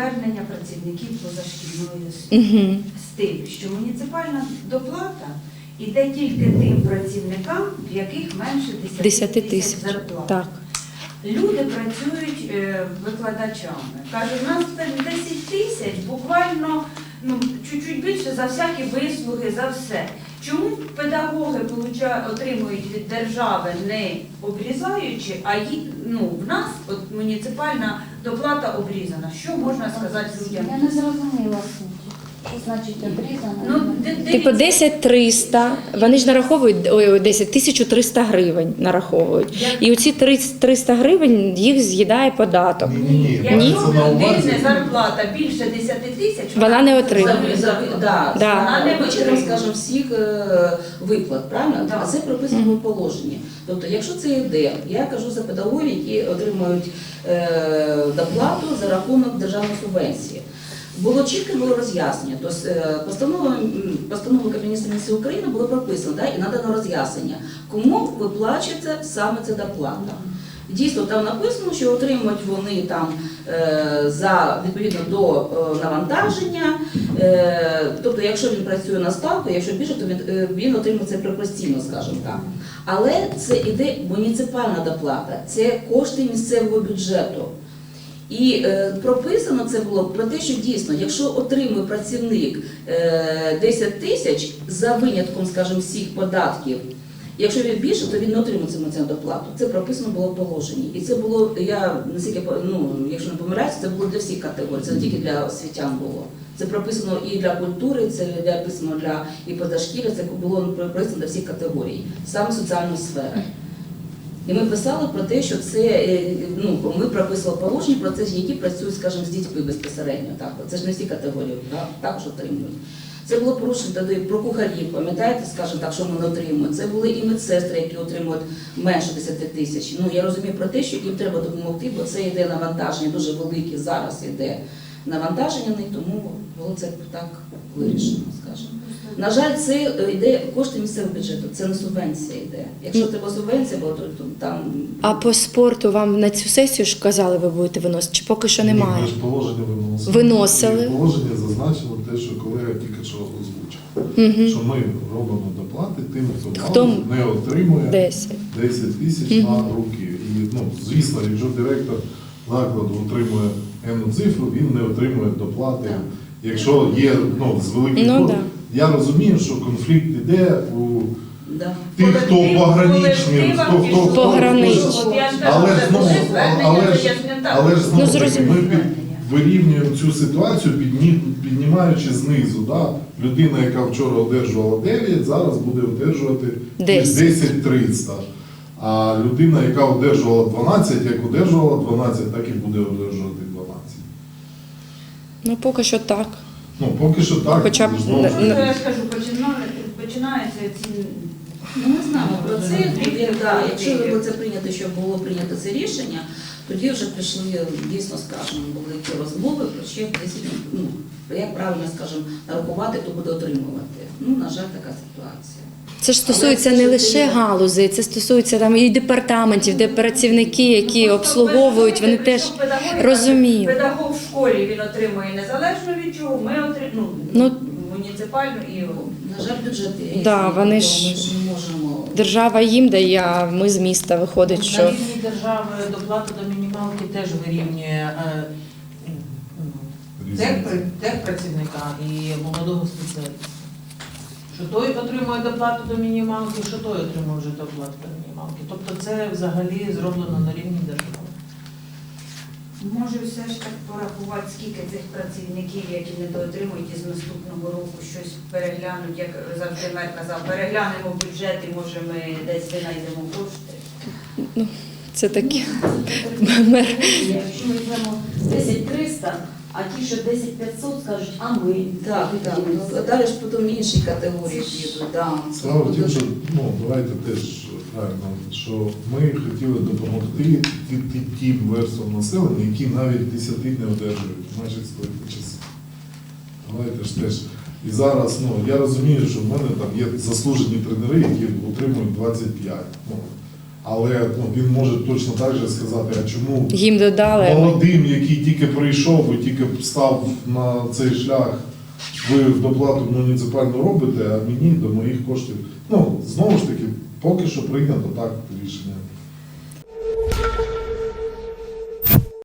звернення працівників позашкільної освіти з тим, що муніципальна доплата йде тільки тим працівникам, в яких менше 10, 10 тисяч зарплат. Так. Люди працюють е, викладачами. Кажуть, у нас це 10 тисяч, буквально ну, чуть-чуть більше за всякі вислуги, за все. Чому педагоги отримують від держави не обрізаючи, а ну, в нас от, муніципальна доплата обрізана? Що можна сказати людям? Я не зрозуміла суті. Що значить обрізано? Ну, Типу дивіться, 10 300, вони ж нараховують ой, ой, 10 1300 гривень нараховують. І оці 30 300 гривень їх з'їдає податок. Ні, ні, ні. Якщо в людини зарплата більше 10 тисяч, Вона не отримує. За, за, да, Да. Вона не вичерпом, скажімо, всіх е, виплат, правильно? Да. А це прописано в положенні. Тобто, якщо це йде, я кажу за педагогів, які отримують е, доплату за рахунок державної субвенції. Було чітко було роз'яснення. Тобто постанова, м, Кабінету міністрів України було прописано да, і надано роз'яснення, кому виплачується саме ця доплата. Дійсно, там написано, що отримують вони там е, за відповідно до е, навантаження. Е, тобто, якщо він працює на ставку, якщо більше, то він, е, він отримує це пропорційно, скажімо так. Але це іде муніципальна доплата, це кошти місцевого бюджету. І е, прописано це було про те, що дійсно, якщо отримує працівник е, 10 тисяч за винятком, скажімо, всіх податків, якщо він більше, то він не отримує цю доплату. Це прописано було в положенні. І це було, я наскільки ну, якщо не помиляюся, це було для всіх категорій, це не тільки для освітян було. Це прописано і для культури, це для прописано для і позашкілля, це було прописано для всіх категорій, саме соціальної сфери. І ми писали про те, що це е, ну ми прописували положення про це, які працюють, скажімо, з дітьми безпосередньо. Так, це ж не всі категорії так, також отримують. Це було порушено тоді про кухарів, пам'ятаєте, скажімо так, що ми не отримуємо. Це були і медсестри, які отримують менше 10 тисяч. Ну я розумію про те, що їм треба допомогти, бо це йде навантаження дуже велике. Зараз йде навантаження тому було це так вирішено, скажімо. На жаль, це е, йде кошти місцевого бюджету, це не субвенція йде. Якщо треба субвенція, бо то, то там А по спорту вам на цю сесію ж казали, ви будете виносити, чи поки що Ні, немає? ми ж положення виносили. Виносили. І положення зазначило те, що колега тільки що озвучив. Угу. Що ми робимо доплати тим, хто Хто не отримує 10. 10 тисяч Мгм. на руки. І ну, звісно, якщо директор закладу отримує енну цифру, він не отримує доплати. Так. Якщо є ну, з великих Ну, да. я розумію, що конфлікт іде у да. тих, хто пограничні, хто хто хто- От я ж кажу, Але це знову, звернення, але то ж, я ж не так. але ж знову Ну, таки, зрозуміло. ми під, вирівнюємо цю ситуацію, підні, піднімаючи знизу. Да? Людина, яка вчора одержувала 9, зараз буде одержувати 10. 10 300. А людина, яка одержувала 12, як одержувала 12, так і буде одержувати 12. Ну поки що так. Ну, поки що так. Хоча б знову ж таки. Я ж кажу, починає- починаються ці Ну, не знаю про це. Тоді, да, якщо було це прийнято, щоб було прийнято це рішення, тоді вже пішли дійсно, скажімо, були ті розмови про ще 10, ну, як правильно скажімо, нарахувати, хто буде отримувати. Ну, на жаль, така ситуація. Це ж стосується не лише галузей, це стосується там і департаментів, де працівники, які Ну, обслуговують, вони теж розуміють. Педагог в школі він отримує незалежно від чого. Ми отримуємо Ну, муніципальну і На жаль, бюджет є. Да, вони ж- ж не можемо. держава їм дає, а ми з міста виходить, На що рівні держави доплата до мінімалки теж вирівнює е, ну, техпрацівника і молодого спеціаліста. Що той отримує доплату до мінімалки, що той отримує вже доплату до мінімалки. Тобто це взагалі зроблено на рівні держави. Може все ж так порахувати, скільки цих працівників, які недоотримують із наступного року щось переглянуть, як завжди мер казав, переглянемо бюджет і може ми десь винайдемо кошти. Ну, це таке. Мер. Якщо ми візьмемо 10 300, а ті, що 10 500, скажуть, а ми. Так, так. Ну, далі ж потім інші категорії підуть. Да. Справа в що ну, давайте теж що ми хотіли допомогти тим верствам населення, які навіть 10 не одержують, майже свої часи. Давайте ж теж. І зараз, ну, я розумію, що в мене там є заслужені тренери, які отримують 25. Ну, Але ну, він може точно так же сказати, а чому Їм додали. молодим, який тільки прийшов і тільки став на цей шлях, ви в доплату муніципальну робите, а мені до моїх коштів. Ну, знову ж таки, поки що прийнято так рішення.